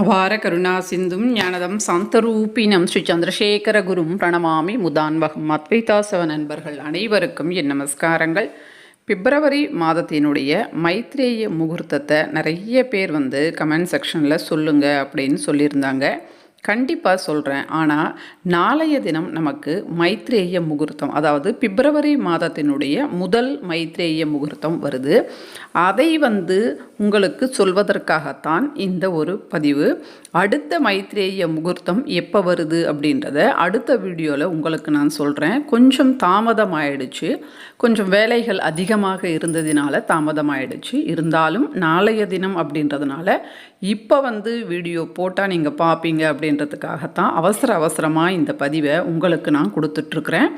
அபார கருணா சிந்தும் ஞானதம் சாந்தரூபினம் ஸ்ரீ சந்திரசேகர குரும் பிரணமாமி முதான்வகம் அத்வைதாசவ நண்பர்கள் அனைவருக்கும் என் நமஸ்காரங்கள். பிப்ரவரி மாதத்தினுடைய மைத்ரேய முகூர்த்தத்தை நிறைய பேர் வந்து கமெண்ட் செக்ஷனில் சொல்லுங்கள் அப்படின்னு சொல்லியிருந்தாங்க. கண்டிப்பாக சொல்கிறேன் ஆனால் நாளைய தினம் நமக்கு மைத்ரேய முகூர்த்தம் அதாவது பிப்ரவரி மாதத்தினுடைய முதல் மைத்ரேய முகூர்த்தம் வருது. அதை வந்து உங்களுக்கு சொல்வதற்காகத்தான் இந்த ஒரு பதிவு. அடுத்த மைத்ரேய முகூர்த்தம் எப்போ வருது அப்படின்றத அடுத்த வீடியோவில் உங்களுக்கு நான் சொல்கிறேன் கொஞ்சம் தாமதம் ஆயிடுச்சு கொஞ்சம் வேலைகள் அதிகமாக இருந்ததினால தாமதம் ஆயிடுச்சு இருந்தாலும் நாளைய தினம் அப்படின்றதுனால இப்போ வந்து வீடியோ போட்டால் நீங்கள் பார்ப்பீங்க அப்படின்றதுக்காகத்தான் அவசர அவசரமாக இந்த பதிவை உங்களுக்கு நான் கொடுத்துட்ருக்குறேன்.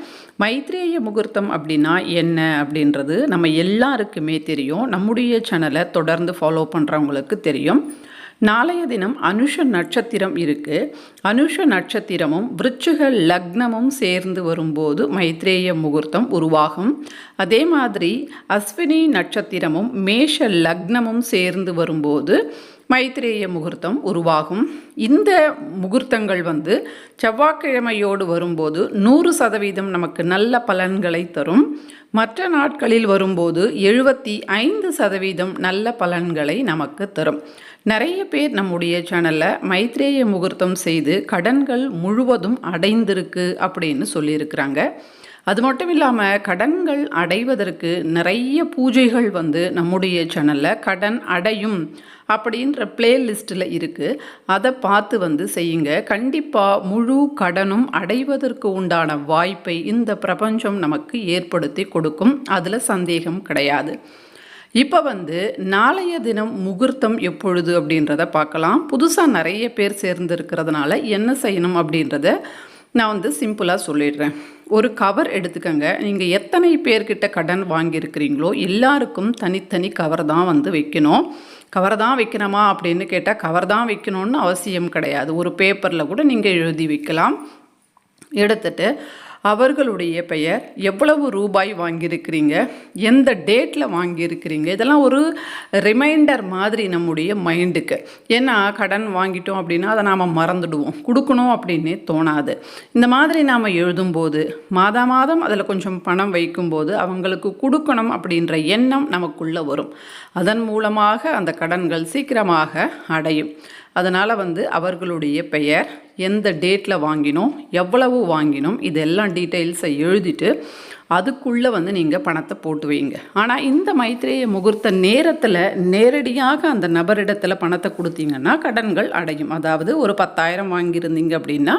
மைத்ரேய முகூர்த்தம் அப்படின்னா என்ன அப்படின்றது நம்ம எல்லாருக்குமே தெரியும். நம்முடைய சேனலை தொடர்ந்து ஃபாலோ பண்ணுறவங்களுக்கு தெரியும். நாளைய தினம் அனுஷ நட்சத்திரம் இருக்குது அனுஷ நட்சத்திரமும் விருச்சிக லக்னமும் சேர்ந்து வரும்போது மைத்ரேய முகூர்த்தம் உருவாகும். அதே மாதிரி அஸ்வினி நட்சத்திரமும் மேஷ லக்னமும் சேர்ந்து வரும்போது மைத்ரேய முகூர்த்தம் உருவாகும். இந்த முகூர்த்தங்கள் வந்து செவ்வாய்க்கிழமையோடு வரும்போது நூறு சதவீதம் நமக்கு நல்ல பலன்களை தரும். மற்ற நாட்களில் வரும்போது எழுபத்தி ஐந்து சதவீதம் நல்ல பலன்களை நமக்கு தரும். நிறைய பேர் நம்முடைய சேனலில் மைத்ரேய முகூர்த்தம் செய்து கடன்கள் முழுவதும் அடைந்திருக்கு அப்படின்னு சொல்லியிருக்கிறாங்க. அது மட்டும் இல்லாமல் கடன்கள் அடைவதற்கு நிறைய பூஜைகள் வந்து நம்முடைய சேனலில் கடன் அடையும் அப்படின்ற பிளேலிஸ்ட்டில் இருக்குது அதை பார்த்து வந்து செய்யுங்க. கண்டிப்பாக முழு கடனும் அடைவதற்கு உண்டான வாய்ப்பை இந்த பிரபஞ்சம் நமக்கு ஏற்படுத்தி கொடுக்கும். அதில் சந்தேகம் கிடையாது. இப்போ வந்து நாளைய தினம் முகூர்த்தம் எப்பொழுது அப்படின்றத பார்க்கலாம். புதுசாக நிறைய பேர் சேர்ந்து இருக்கிறதுனால என்ன செய்யணும் அப்படின்றத நான் வந்து சிம்பிளாக சொல்லிடுறேன். ஒரு கவர் எடுத்துக்கோங்க. நீங்கள் எத்தனை பேர்கிட்ட கடன் வாங்கியிருக்கிறீங்களோ எல்லாருக்கும் தனித்தனி கவர் தான் வந்து வைக்கணும். கவர் தான் வைக்கணுமா அப்படின்னு கேட்டால் கவர் தான் வைக்கணும்னு அவசியம் கிடையாது. ஒரு பேப்பரில் கூட நீங்கள் எழுதி வைக்கலாம். எடுத்துட்டு அவர்களுடைய பெயர் எவ்வளவு ரூபாய் வாங்கியிருக்கிறீங்க? எந்த டேட்டில் வாங்கியிருக்கிறீங்க? இதெல்லாம் ஒரு ரிமைண்டர் மாதிரி நம்முடைய மைண்டுக்கு ஏன்னா கடன் வாங்கிட்டோம் அப்படின்னா அதை நாம் மறந்துடுவோம். கொடுக்கணும் அப்படின்னே தோணாது. இந்த மாதிரி நாம் எழுதும்போது மாதா மாதம் அதில் கொஞ்சம் பணம் வைக்கும்போது அவங்களுக்கு கொடுக்கணும் அப்படின்ற எண்ணம் நமக்குள்ளே வரும். அதன் மூலமாக அந்த கடன்கள் சீக்கிரமாக அடையும். அதனால் வந்து அவர்களுடைய பெயர் எந்த டேட்டில் வாங்கினோம் எவ்வளவு வாங்கினோம் இதெல்லாம் டீட்டெயில்ஸை எழுதிட்டு அதுக்குள்ளே வந்து நீங்கள் பணத்தை போட்டு வைங்க. ஆனால் இந்த மைத்திரேய முகூர்த்த நேரத்தில் நேரடியாக அந்த நபரிடத்தில் பணத்தை கொடுத்தீங்கன்னா கடன்கள் அடையும். அதாவது ஒரு பத்தாயிரம் வாங்கியிருந்தீங்க அப்படின்னா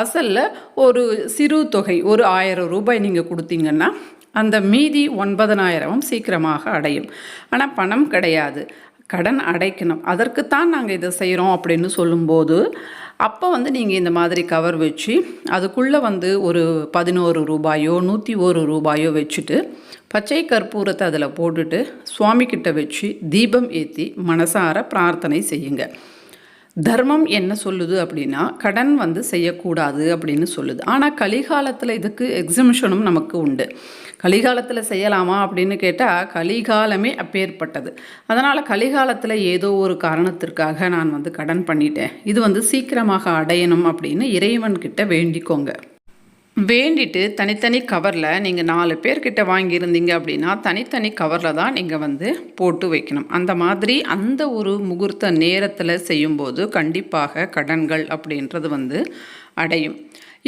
அசலில் ஒரு சிறு தொகை ஒரு ஆயிரம் ரூபாய் நீங்கள் கொடுத்தீங்கன்னா அந்த மீதி ஒன்பதனாயிரமும் சீக்கிரமாக அடையும். ஆனால் பணம் கிடையாது. கடன் அடைக்கணும். அதற்குத்தான் நாங்கள் இதை செய்கிறோம் அப்படின்னு சொல்லும்போது அப்போ வந்து நீங்கள் இந்த மாதிரி கவர் வச்சு அதுக்குள்ளே வந்து ஒரு பதினோரு ரூபாயோ நூற்றி ஒரு ரூபாயோ வச்சுட்டு பச்சை கற்பூரத்தை அதில் போட்டுட்டு சுவாமிக்கிட்ட வச்சு தீபம் ஏற்றி மனசார பிரார்த்தனை செய்யுங்க. தர்மம் என்ன சொல்லுது அப்படின்னா கடன் வந்து செய்யக்கூடாது அப்படின்னு சொல்லுது. ஆனால் கலிகாலத்தில் இதுக்கு எக்ஸிபிஷனும் நமக்கு உண்டு. கலிகாலத்தில் செய்யலாமா அப்படின்னு கேட்டால் கலிகாலமே அப்பேற்பட்டது. அதனால் கலிகாலத்தில் ஏதோ ஒரு காரணத்திற்காக நான் வந்து கடன் பண்ணிட்டேன். இது வந்து சீக்கிரமாக அடையணும் அப்படின்னு இறைவன்கிட்ட வேண்டிக்கோங்க. வேண்டிட்டு தனித்தனி கவரில் நீங்கள் நாலு பேர்கிட்ட வாங்கியிருந்தீங்க அப்படின்னா தனித்தனி கவரில் தான் நீங்கள் வந்து போட்டு வைக்கணும். அந்த மாதிரி அந்த ஒரு முகூர்த்த நேரத்தில் செய்யும்போது கண்டிப்பாக கடன்கள் அப்படின்றது வந்து அடையும்.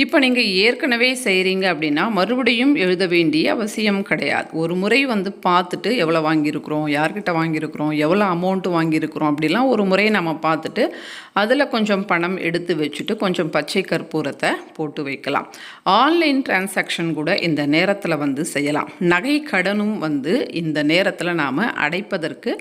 இப்போ நீங்கள் ஏற்கனவே செய்கிறீங்க அப்படின்னா மறுபடியும் எழுத வேண்டிய அவசியம் கிடையாது. ஒரு முறை வந்து பார்த்துட்டு எவ்வளோ வாங்கியிருக்கிறோம் யார்கிட்ட வாங்கியிருக்கிறோம் எவ்வளோ அமௌண்ட்டு வாங்கியிருக்கிறோம் அப்படிலாம் ஒரு முறை நம்ம பார்த்துட்டு அதில் கொஞ்சம் பணம் எடுத்து வச்சுட்டு கொஞ்சம் பச்சை கற்பூரத்தை போட்டு வைக்கலாம். ஆன்லைன் டிரான்சாக்ஷன் கூட இந்த நேரத்தில் வந்து செய்யலாம். நகை கடனும் வந்து இந்த நேரத்தில் நாம் அடைப்பதற்கு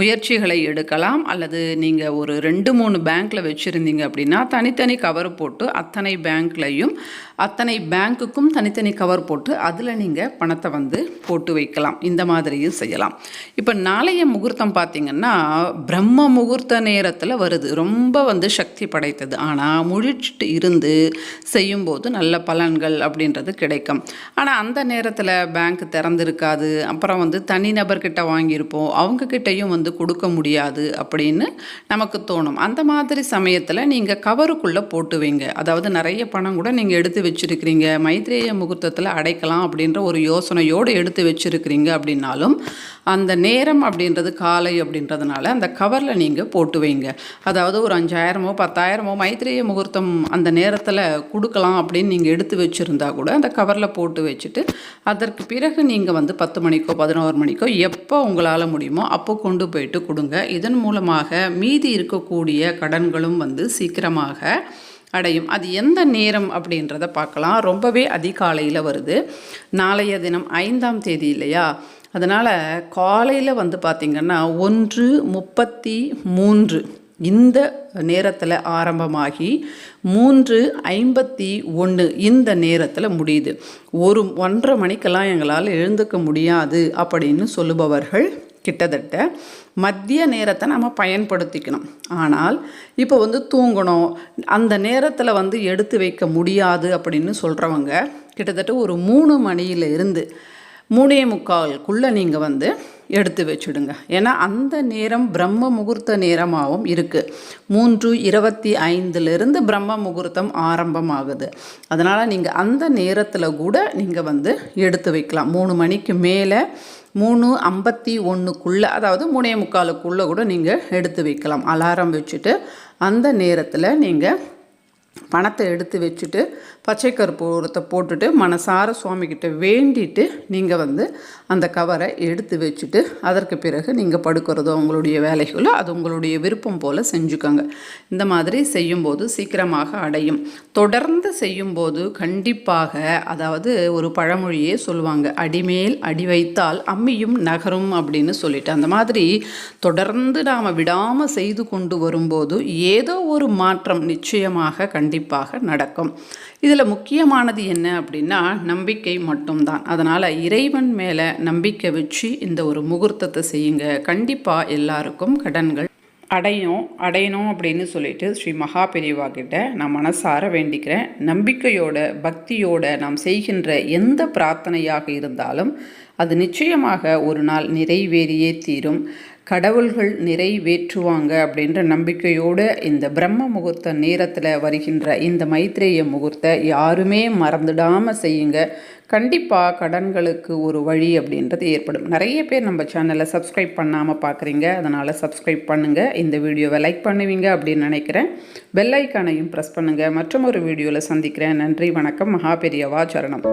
முயற்சிகளை எடுக்கலாம். அல்லது நீங்கள் ஒரு ரெண்டு மூணு பேங்க்கில் வச்சுருந்தீங்க அப்படின்னா தனித்தனி கவர் போட்டு அத்தனை பேங்க்லையும் Império, அத்தனை பேங்க்குக்கும் தனித்தனி கவர் போட்டு அதில் நீங்கள் பணத்தை வந்து போட்டு வைக்கலாம். இந்த மாதிரியும் செய்யலாம். இப்போ நாளைய முகூர்த்தம் பார்த்திங்கன்னா பிரம்ம முகூர்த்த நேரத்தில் வருது. ரொம்ப வந்து சக்தி படைத்தது. ஆனால் முழிச்சிட்டு இருந்து செய்யும்போது நல்ல பலன்கள் அப்படின்றது கிடைக்கும். ஆனால் அந்த நேரத்தில் பேங்க் திறந்திருக்காது. அப்புறம் வந்து தனிநபர்கிட்ட வாங்கியிருப்போம். அவங்கக்கிட்டையும் வந்து கொடுக்க முடியாது அப்படின்னு நமக்கு தோணும். அந்த மாதிரி சமயத்தில் நீங்கள் கவருக்குள்ளே போட்டு வைங்க. அதாவது நிறைய பணம் கூட நீங்கள் எடுத்து வச்சுருக்கிறீங்க மைத்ரேய முகூர்த்தத்தில் அடைக்கலாம் அப்படின்ற ஒரு யோசனையோடு எடுத்து வச்சுருக்கிறீங்க அப்படின்னாலும் அந்த நேரம் அப்படின்றது காலை அப்படின்றதுனால அந்த கவரில் நீங்கள் போட்டு வைங்க. அதாவது ஒரு அஞ்சாயிரமோ பத்தாயிரமோ மைத்ரேய முகூர்த்தம் அந்த நேரத்தில் கொடுக்கலாம் அப்படின்னு நீங்கள் எடுத்து வச்சுருந்தா கூட அந்த கவரில் போட்டு வச்சுட்டு அதற்கு பிறகு நீங்கள் வந்து பத்து மணிக்கோ பதினோரு மணிக்கோ எப்போ உங்களால் முடியுமோ அப்போ கொண்டு போயிட்டு கொடுங்க. இதன் மூலமாக மீதி இருக்கக்கூடிய கடன்களும் வந்து சீக்கிரமாக அடையும். அது எந்த நேரம் அப்படின்றத பார்க்கலாம். ரொம்பவே அதிகாலையில் வருது. நாளைய தினம் ஐந்தாம் தேதி இல்லையா? அதனால் காலையில் வந்து பார்த்திங்கன்னா ஒன்று முப்பத்தி மூன்று இந்த நேரத்தில் ஆரம்பமாகி மூன்று ஐம்பத்தி ஒன்று இந்த நேரத்தில் முடியுது. ஒரு ஒன்றரை மணிக்கெல்லாம் எங்களால் எழுந்துக்க முடியாது அப்படின்னு சொல்லுபவர்கள் கிட்டத்தட்ட மத்திய நேரத்தை நம்ம பயன்படுத்திக்கணும். ஆனால் இப்போ வந்து தூங்கணும். அந்த நேரத்தில் வந்து எடுத்து வைக்க முடியாது அப்படின்னு சொல்கிறவங்க கிட்டத்தட்ட ஒரு மூணு மணியிலிருந்து மூணே முக்கால்குள்ளே நீங்கள் வந்து எடுத்து வச்சுடுங்க. ஏன்னா அந்த நேரம் பிரம்ம முகூர்த்த நேரமாகவும் இருக்குது மூன்று இருபத்தி ஐந்துலேருந்து பிரம்ம முகூர்த்தம் ஆரம்பமாகுது. அதனால் நீங்கள் அந்த நேரத்தில் கூட நீங்கள் வந்து எடுத்து வைக்கலாம். மூணு மணிக்கு மேலே மூணு ஐம்பத்தி ஒன்றுக்குள்ளே அதாவது மூணே முக்காலுக்குள்ளே கூட நீங்கள் எடுத்து வைக்கலாம். அலாரம் வச்சுட்டு அந்த நேரத்தில் நீங்கள் பணத்தை எடுத்து வச்சுட்டு பச்சை கற்பூரத்தை போட்டுட்டு மனசார சுவாமிக்கிட்ட வேண்டிட்டு நீங்கள் வந்து அந்த கவரை எடுத்து வச்சுட்டு அதற்கு பிறகு நீங்கள் படுக்கிறதோ உங்களுடைய வேலைகளோ அது உங்களுடைய விருப்பம் போல் செஞ்சுக்கோங்க. இந்த மாதிரி செய்யும்போது சீக்கிரமாக அடையும். தொடர்ந்து செய்யும்போது கண்டிப்பாக அதாவது ஒரு பழமொழியே சொல்லுவாங்க அடிமேல் அடி வைத்தால் அம்மியும் நகரும் அப்படின்னு சொல்லிட்டு. அந்த மாதிரி தொடர்ந்து நாம் விடாமல் செய்து கொண்டு வரும்போது ஏதோ ஒரு மாற்றம் நிச்சயமாக கண்டிப்பாக நடக்கும். இதில் முக்கியமானது என்ன அப்படின்னா நம்பிக்கை மட்டும்தான். அதனால் இறைவன் மேலே நம்பிக்கை வச்சு இந்த ஒரு முகூர்த்தத்தை செய்யுங்க. கண்டிப்பாக எல்லாருக்கும் கடன்கள் அடையும் அடையணும் அப்படின்னு சொல்லிட்டு ஸ்ரீ மகா பெரியவா கிட்ட நான் மனசார வேண்டிக்கிறேன். நம்பிக்கையோட பக்தியோட நாம் செய்கின்ற எந்த பிரார்த்தனையாக இருந்தாலும் அது நிச்சயமாக ஒரு நாள் நிறைவேறியே தீரும். கடவுள்கள் நிறைவேற்றுவாங்க அப்படின்ற நம்பிக்கையோடு இந்த பிரம்ம முகூர்த்த நேரத்தில் வருகின்ற இந்த மைத்ரேய முகூர்த்த யாருமே மறந்துடாமல் செய்யுங்க. கண்டிப்பாக கடன்களுக்கு ஒரு வழி அப்படின்றது ஏற்படும். நிறைய பேர் நம்ம சேனலை சப்ஸ்கிரைப் பண்ணாமல் பார்க்குறீங்க அதனால் சப்ஸ்கிரைப் பண்ணுங்கள் இந்த வீடியோவை லைக் பண்ணுவீங்க அப்படின்னு நினைக்கிறேன். பெல் ஐக்கானையும் ப்ரெஸ் பண்ணுங்கள் மற்றும் ஒரு வீடியோவில் சந்திக்கிறேன். நன்றி வணக்கம். மகாபெரியவா சரணம்.